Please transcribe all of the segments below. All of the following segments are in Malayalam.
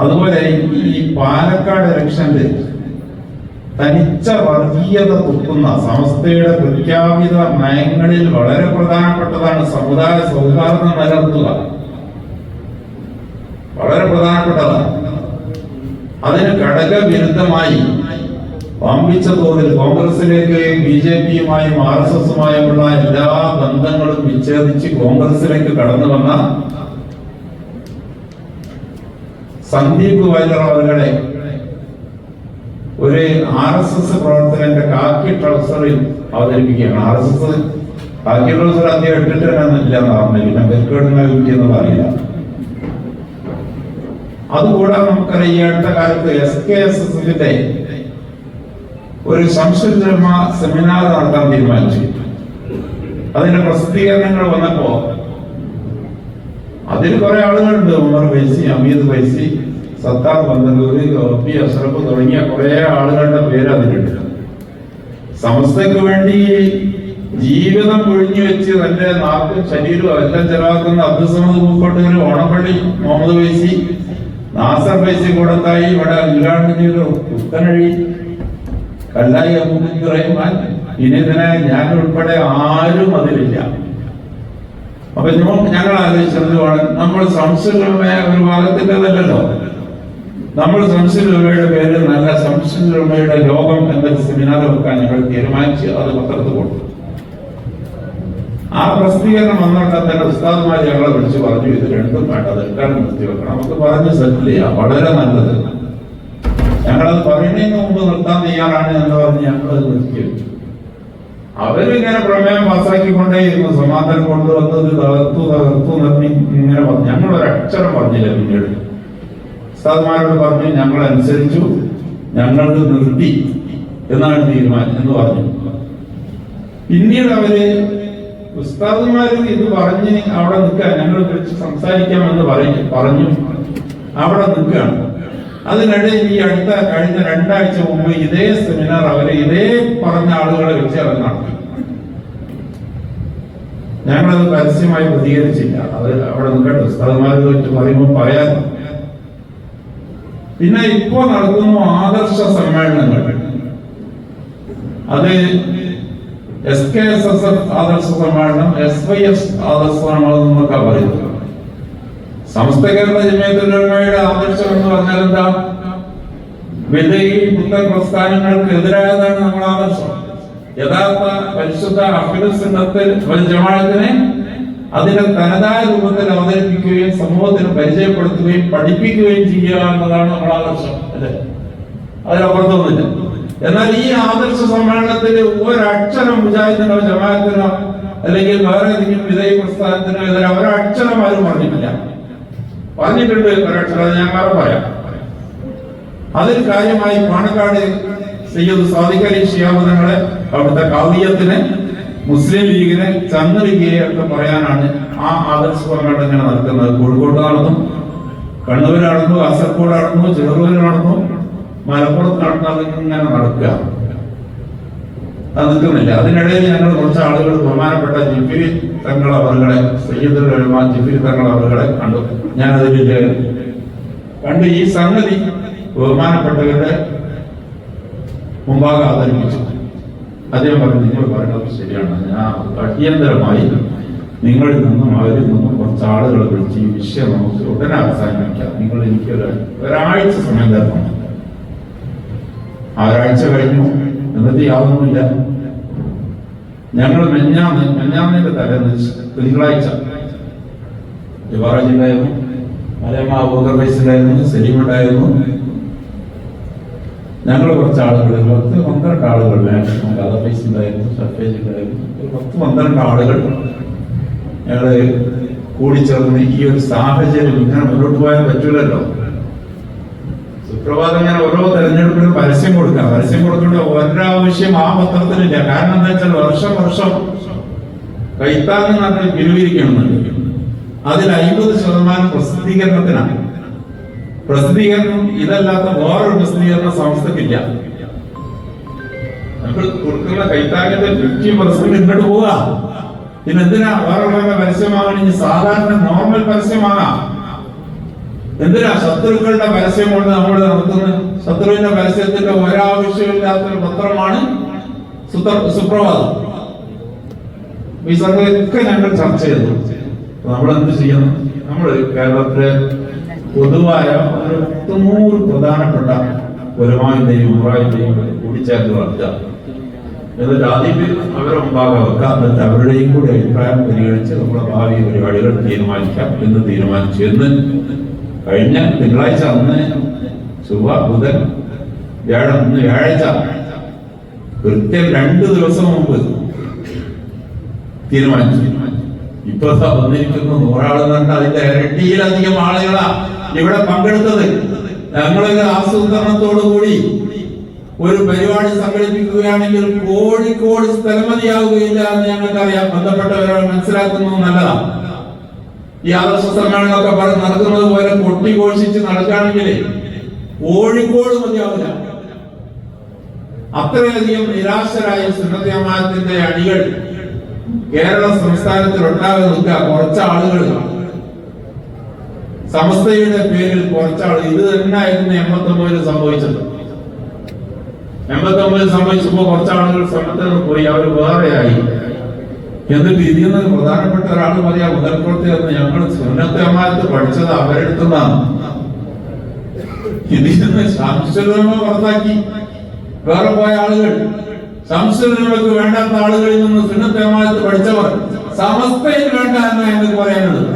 അതുപോലെ ഈ പാലക്കാട് ഇലക്ഷനിൽ തനിച്ച വർഗീയത തുപ്പുന്ന സമസ്തയുടെ പ്രഖ്യാപിത നയങ്ങളിൽ വളരെ പ്രധാനപ്പെട്ടതാണ് സമുദായ സൗഹാർദ്ദം നിലനിർത്തുക. വളരെ പ്രധാനപ്പെട്ടതാണ്. അതിന് ഘടകവിരുദ്ധമായി വമ്പിച്ച തോതിൽ കോൺഗ്രസിലേക്ക് ബി ജെ പിയുമായും ആർ എസ് എസുമായുമുള്ള എല്ലാ ബന്ധങ്ങളും വിച്ഛേദിച്ച് കോൺഗ്രസിലേക്ക് കടന്നു വന്ന സന്ദീപ് വൈദ്യർ അവരുടെ ഒരു ആർ എസ് എസ് പ്രവർത്തകന്റെ കാക്കി ട്രൗസറിൽ അവതരിപ്പിക്കുകയാണ്. ആർ എസ് എസ് കാക്കി ട്രൗസർ അദ്ദേഹം ഇട്ടിട്ട് ഇല്ല എന്ന് പറഞ്ഞു പിന്നെ കിട്ടിയെന്ന് അതുകൂടാതെ നമുക്കറിയാം ഈ അടുത്ത കാലത്ത് എസ് കെ എസ് എസിന്റെ ഒരു സംശുദ്ധ സെമിനാർ നടത്താൻ തീരുമാനിച്ചു. അതിന്റെ പ്രസിദ്ധീകരണങ്ങൾ വന്നപ്പോ അതിൽ കുറെ ആളുകളുണ്ട്. ഉമർ ഫൈസി അമീദ് ഫൈസി സത്താർ ബന്ധലൂര് പി അഷ്റഫ് തുടങ്ങിയ കുറെ ആളുകളുടെ പേര് അതിലുണ്ട്. സമസ്തക്ക് വേണ്ടി ജീവിതം കൊഴിഞ്ഞു വെച്ച് തന്റെ നാക്കും ശരീരവും എല്ലാം ചെലവാക്കുന്ന അബ്ദുസമദ് പൂക്കോട്ടൂർ ഓണപ്പള്ളി മുഹമ്മദ് വൈസി നാസർ വൈസി കൂടത്തായി ഇവിടെ ഉദ്ഘാടനം ചെയ്ത പുത്തനഴി കല്ലായി അബൂബക്കർ റഹ്മാൻ ഇനി ഇതിനെ ഞാൻ ഉൾപ്പെടെ ആരും അതിലില്ല. അപ്പൊ ഞങ്ങൾ ആലോചിച്ചത് ആലോചിച്ചതുമാണ് നമ്മൾ സംശയമായ ഒരു ഭാഗത്തിന്റെതല്ലല്ലോ. നമ്മൾ സംശയരൂപയുടെ പേര് നല്ല സംശയരൂപയുടെ ലോകം എന്നൊരു സെമിനാർ വെക്കാൻ ഞങ്ങൾ തീരുമാനിച്ച് അത് പത്രത്ത് കൊടുത്തു ആ പ്രസിദ്ധീകരണം വന്നിട്ട് തന്നെ ഉസ്താദുമാർ ഞങ്ങളെ വിളിച്ച് പറഞ്ഞു ഇത് രണ്ടും എല്ലാം നിർത്തി വെക്കണം നമുക്ക് പറഞ്ഞ് സെറ്റിൽ ചെയ്യാം വളരെ നല്ലത്. ഞങ്ങളത് പറയുന്നതിന് മുമ്പ് നിർത്താൻ തയ്യാറാണ് എന്ന് പറഞ്ഞ് ഞങ്ങളത് നിർത്തി വെച്ചു അവരിങ്ങനെ പ്രമേയം പാസ്സാക്കിക്കൊണ്ടേയിരുന്നു സമാധാനം കൊണ്ടുവന്നത് തകർത്തു തകർത്തു നിർമ്മി ഇങ്ങനെ പറഞ്ഞു. ഞങ്ങളൊരക്ഷരം പറഞ്ഞില്ല പിന്നീട്. ഉസ്താദ്മാരോട് പറഞ്ഞു ഞങ്ങൾ അനുസരിച്ചു ഞങ്ങൾക്ക് നിർത്തി എന്നാണ് തീരുമാനം എന്ന് പറഞ്ഞു. പിന്നീട് അവർ ഉസ്താദ്മാര് ഇത് പറഞ്ഞ് അവിടെ നിൽക്കാൻ ഞങ്ങൾ വിളിച്ച് സംസാരിക്കാമെന്ന് പറഞ്ഞു പറഞ്ഞു. അവിടെ നിൽക്കുകയാണ്. അതിനിടയിൽ ഈ അടുത്ത കഴിഞ്ഞ രണ്ടാഴ്ച മുമ്പ് ഇതേ സെമിനാർ അവരെ ഇതേ പറഞ്ഞ ആളുകളെ വെച്ച് അവർ നടത്തി. ഞങ്ങളത് പരസ്യമായി പ്രതികരിച്ചില്ല. അത് അവിടെ നിൽക്കട്ടെ ഉസ്താദ്മാരെ വെച്ച് പറയുമ്പോൾ പറയാൻ പിന്നെ ഇപ്പോ നടത്തുന്ന ആദർശ സമ്മേളനങ്ങൾ. അത് S K S S F ആദർശ സമ്മേളനം എസ് വൈ എസ് ആദർശ സമ്മേളനം എന്നൊക്കെ പറയുന്നത്. സമസ്ത കേരള ജമയത്തുലമയുടെ ആദർശം എന്ന് പറഞ്ഞാൽ എന്താ? വിലയി പുത്തൻ പ്രസ്ഥാനങ്ങൾക്ക് എതിരായതാണ് നമ്മുടെ ആദർശം യഥാർത്ഥ പരിശുദ്ധ അഫിലസിനത്തിൽ ജമാഅത്തിനെ അതിനെ തനതായ രൂപത്തിൽ അവതരിപ്പിക്കുകയും സമൂഹത്തിന് പരിചയപ്പെടുത്തുകയും പഠിപ്പിക്കുകയും ചെയ്യുക എന്നതാണ് നമ്മുടെ ആദർശം അല്ലെ? അതിലപ്പുറത്തൊന്നുമില്ല എന്നാൽ ഈ ആദർശ സമ്മേളനത്തിൽ ഒരക്ഷരം മുജാഹിദിനോ ജമാഅത്തിനോ അല്ലെങ്കിൽ വേറെ ഏതെങ്കിലും വിധേയ പ്രസ്ഥാനത്തിനോ എതിരെ ഒരക്ഷരം ആരും പറഞ്ഞിട്ടില്ല. പറഞ്ഞിട്ടുണ്ട് ഒരക്ഷരം അത് ഞാൻ വേറെ പറയാം. അതിൽ കാര്യമായി പാണക്കാട് സയ്യദ് സാദിഖ് അലി ഷിയാബുദങ്ങളെ അവിടുത്തെ കാവ്യത്തിന് മുസ്ലിം ലീഗിനെ ചന്ദ്രികയെ ഒക്കെ പറയാനാണ് ആ ആദർശ ഇങ്ങനെ നടക്കുന്നത്. കോഴിക്കോട് നടന്നു കണ്ണൂർ നടന്നു കാസർഗോഡ് നടന്നു ചെറുപൂർ നടന്നു മലപ്പുറത്ത് നടന്നത് ഇങ്ങനെ നടക്കുക. അത് നിൽക്കുന്നില്ല. അതിനിടയിൽ ഞങ്ങൾ കുറച്ച് ആളുകൾ ബഹുമാനപ്പെട്ട ജിഫിരി തങ്ങൾ അവരുടെ സയ്യിദുൽ റഹ്മാൻ ജിഫിരി തങ്ങൾ അവരുടെ കണ്ടു. ഞാൻ അതിൽ കണ്ട്. ഈ സംഗതി ബഹുമാനപ്പെട്ടവരുടെ മുമ്പാകെ അവതരിപ്പിച്ചു. അദ്ദേഹം പറഞ്ഞു നിങ്ങൾ പറയുന്നത് ശരിയാണ്. ഞാൻ അടിയന്തരമായി നിങ്ങളിൽ നിന്നും അവരിൽ നിന്നും കുറച്ച് ആളുകളെ വിളിച്ച് ഈ വിഷയം നമുക്ക് ഉടനെ അവസാനിപ്പിക്കാം. നിങ്ങൾ എനിക്ക് ഒരാഴ്ച സമയം തരണം. ആരാഴ്ച കഴിഞ്ഞു? എന്നിട്ട് യാതൊന്നുമില്ല. ഞങ്ങൾ മെഞ്ഞാന്ന് മെഞ്ഞാന്നിന്റെ തലേന്ന് തിങ്കളാഴ്ച. ജവാഹർജിണ്ടായിരുന്നു മലയമ്മ അബൂദർ വയസ്സിലായിരുന്നു സലീമുണ്ടായിരുന്നു ഞങ്ങൾ കുറച്ച് ആളുകൾ പത്ത് പന്ത്രണ്ട് ആളുകൾ മാക്സിമം അതർവൈസ് ഉണ്ടായിരുന്നു സർഫേജ് ഉണ്ടായിരുന്നു. പത്ത് പന്ത്രണ്ട് ആളുകൾ ഞങ്ങൾ കൂടിച്ചേർന്ന് ഈ ഒരു സാഹചര്യം ഇങ്ങനെ മുന്നോട്ട് പോയാൽ പറ്റൂലല്ലോ. സുപ്രഭാതം ഞാൻ ഓരോ തെരഞ്ഞെടുപ്പിനും പരസ്യം കൊടുക്കാം പരസ്യം കൊടുക്കേണ്ട ഒരാവശ്യം ആ പത്രത്തിലില്ല. കാരണം എന്താ വെച്ചാൽ വർഷം വർഷം കൈത്താങ്ങ് നടന്ന് പിരിവിരിക്കണമെന്നുണ്ട് അതിൽ അയിമ്പത് ശതമാനം പ്രസിദ്ധീകരണത്തിനാണ്. പ്രസിദ്ധീകരണം ഇതല്ലാത്ത വേറൊരു പ്രസിദ്ധീകരണ സംസ്ഥക്കില്ല. നമ്മൾ കൈത്താങ്ങിന്റെ ഫിഫ്റ്റി പെർസെന്റ് ഇങ്ങോട്ട് പോവുക. പിന്നെ എന്തിനാ വേറെ പരസ്യമാകാൻ ഇനി സാധാരണ നോർമൽ പരസ്യമാകാം. എന്തിനാ ശത്രുക്കളുടെ പരസ്യം കൊണ്ട് നമ്മൾ നടത്തുന്നത്? ശത്രുവിന്റെ പരസ്യത്തിന്റെ ഒരാവശ്യമില്ലാത്തൊരു പത്രമാണ് സുപ്രഭാതം. ഈ സംഗതിയൊക്കെ ഞങ്ങൾ ചർച്ച ചെയ്തു നമ്മൾ എന്ത് ചെയ്യണം? നമ്മൾ കേരളത്തിലെ പൊതുവായ ഒരു തൊണ്ണൂറ് പ്രധാനപ്പെട്ട വരുമാനത്തെയും ഉറായ്മയും കൂടിച്ചേർത്ത് വളർത്തുക. എന്നിട്ട് ആദ്യം അവരെ മുമ്പാകെ വെക്കാം എന്നിട്ട് അവരുടെയും കൂടി അഭിപ്രായം പരിഗണിച്ച് നമ്മുടെ ഭാവി പരിപാടികൾ തീരുമാനിക്കാം എന്ന് തീരുമാനിച്ചു. എന്ന് കഴിഞ്ഞ തിങ്കളാഴ്ച അന്ന് ചൊവ്വ ബുധൻ വ്യാഴം ഇന്ന് വ്യാഴാഴ്ച കൃത്യം രണ്ട് ദിവസം മുമ്പ് തീരുമാനിച്ചു. ഇപ്പൊ വന്നിരിക്കുന്ന. നൂറാൾ കണ്ട അതിന്റെ ഇരട്ടിയിലധികം ആളുകളാ. ഇവിടെ പങ്കെടുത്തത് ഞങ്ങളൊരു ആസൂത്രണത്തോടു കൂടി ഒരു പരിപാടി സംഘടിപ്പിക്കുകയാണെങ്കിൽ കോഴിക്കോട് സ്ഥലമതിയാവുകയില്ല എന്ന് ഞങ്ങൾക്കറിയാം. ബന്ധപ്പെട്ടവരോട് മനസ്സിലാക്കുന്നത് നല്ലതാണ്. ഈ ആദർശ സമ്മേളനമൊക്കെ പറഞ്ഞ് നടക്കുന്നത് പോലെ കൊട്ടിഘോഷിച്ച് നടക്കുകയാണെങ്കിൽ കോഴിക്കോട് മതിയാവില്ല. അത്രയധികം നിരാശരായ സുന്നത്യമാനത്തിന്റെ അണികൾ കേരള സംസ്ഥാനത്തിൽ ഉണ്ടാകെ നിൽക്കുക കുറച്ച് ആളുകൾ സമസ്തയുടെ പേരിൽ കുറച്ചാൾ ഇത് തന്നെയായിരുന്നു എൺപത്തി ഒമ്പതിൽ സംഭവിച്ചത് എൺപത്തി ഒമ്പതിൽ സംഭവിച്ചപ്പോ കുറച്ചാളുകൾ ശ്രമത്തിൽ പോയി. അവർ വേറെയായി. എന്നിട്ട് ഇതിൽ നിന്ന് പ്രധാനപ്പെട്ട ഒരാൾ പറയാ മുതൽപ്പുറത്ത് എന്ന് ഞങ്ങൾ സുന്നത്തമാരത്ത് പഠിച്ചത് അവരെടുത്തതാണ് ഇതിൽ നിന്ന് ശംസുലമ പുറത്താക്കി. വേറെ പോയ ആളുകൾ. സംശയങ്ങൾക്ക് വേണ്ടാത്ത ആളുകളിൽ നിന്ന് സുന്നത്തമാരത്ത് പഠിച്ചവർ. സമസ്തയിൽ വേണ്ട എന്നാണ് പറയാനുള്ളത്.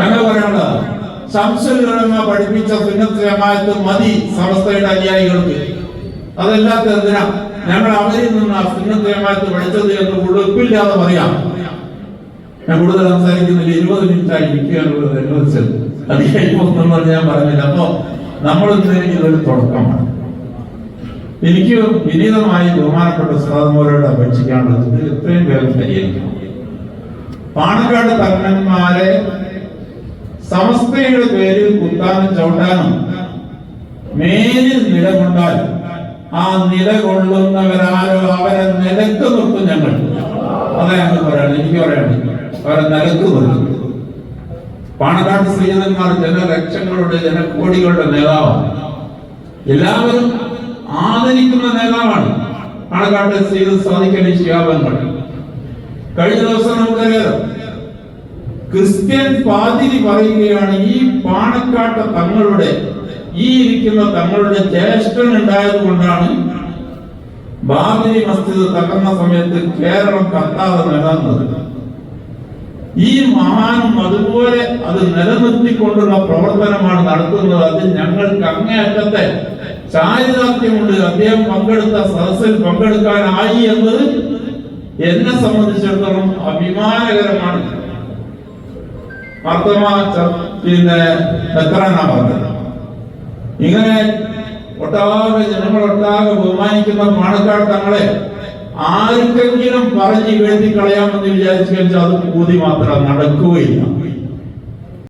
ഞങ്ങൾ പറയാനുള്ളത് ശംസുലമ പഠിപ്പിച്ച സുന്നത്ത് മതി സമസ്തയുടെ അനുയായികൾക്ക്. അതല്ലാത്ത എന്തിനാ ഞങ്ങൾ അവരിൽ നിന്ന് ആ സുന്നത്ത് പഠിച്ചത് എന്ന് ഉടുപ്പില്ലാതെ പറയാം. ഞാൻ കൂടുതൽ സംസാരിക്കുന്നില്ല. ഇരുപത് മിനിറ്റ് ആയി ഇരിക്കുകയാണുള്ളത് അനുവദിച്ചത് അത് കഴിയുമ്പോൾ ഞാൻ പറഞ്ഞില്ല. അപ്പോ നമ്മൾ ഇതൊരു തുടക്കമാണ്. എനിക്ക് വിനീതമായി ബഹുമാനപ്പെട്ട സാധുമോരോട് അപേക്ഷിക്കാനുള്ളത് ഇത്രയും വേഗം പരിഹരിക്കണം പാണക്കാട് തങ്ങന്മാരെ സമസ്തയുടെ പേരിൽ കുത്താനും ചവിട്ടാനും മേലിൽ നിലകൊണ്ടാൽ ആ നിലകൊള്ളുന്നവരാരോ അവരെ നിലത്ത് നിർത്തും ഞങ്ങൾ. അതാ ഞങ്ങൾ എനിക്ക് പറയണം അവരെ നിലത്ത് നിർത്തും. പാണക്കാട് ശ്രീധന്മാർ ജനലക്ഷങ്ങളുടെ ജനകോടികളുടെ നേതാവാണ്. എല്ലാവരും ആദരിക്കുന്ന നേതാവാണ് പാണക്കാട് ശ്രീധൻ സാധിക്കേണ്ട ശിയാബങ്ങൾ കഴിഞ്ഞ ദിവസം നമുക്കറിയാലോ ക്രിസ്ത്യൻ പാതിരി പറയുകയാണ് ഈ പാണക്കാട്ട തങ്ങളുടെ ഈ ഇരിക്കുന്ന തങ്ങളുടെ ജ്യേഷ്ഠൻ ഉണ്ടായത് കൊണ്ടാണ് ബാബരി മസ്ജിദ് തകർന്ന സമയത്ത് കേരളം കത്താതെ നിലനിന്നത്. ഈ മഹാനും അതുപോലെ അത് നിലനിർത്തിക്കൊണ്ടുള്ള പ്രവർത്തനമാണ് നടത്തുന്നത്. അത് ഞങ്ങൾക്ക് അങ്ങേയറ്റത്തെ ചാരിതാർത്ഥ്യമുണ്ട് അദ്ദേഹം പങ്കെടുത്ത സദസ്സിൽ പങ്കെടുക്കാനായി എന്നത് എന്നെ സംബന്ധിച്ചിടത്തോളം അഭിമാനകരമാണ്. മാർത്തമ പിന്നെ എത്രാനാ പറഞ്ഞത്. ഇങ്ങനെ ഒട്ടാകെ ജനങ്ങൾ ഒട്ടാകെ ബഹുമാനിക്കുന്ന പാണക്കാട് തങ്ങളെ ആർക്കെങ്കിലും പറഞ്ഞ് വീഴ്ത്തി കളയാമെന്ന് വിചാരിച്ചു കഴിഞ്ഞാൽ അത് കൂതി മാത്രം നടക്കുകയില്ല.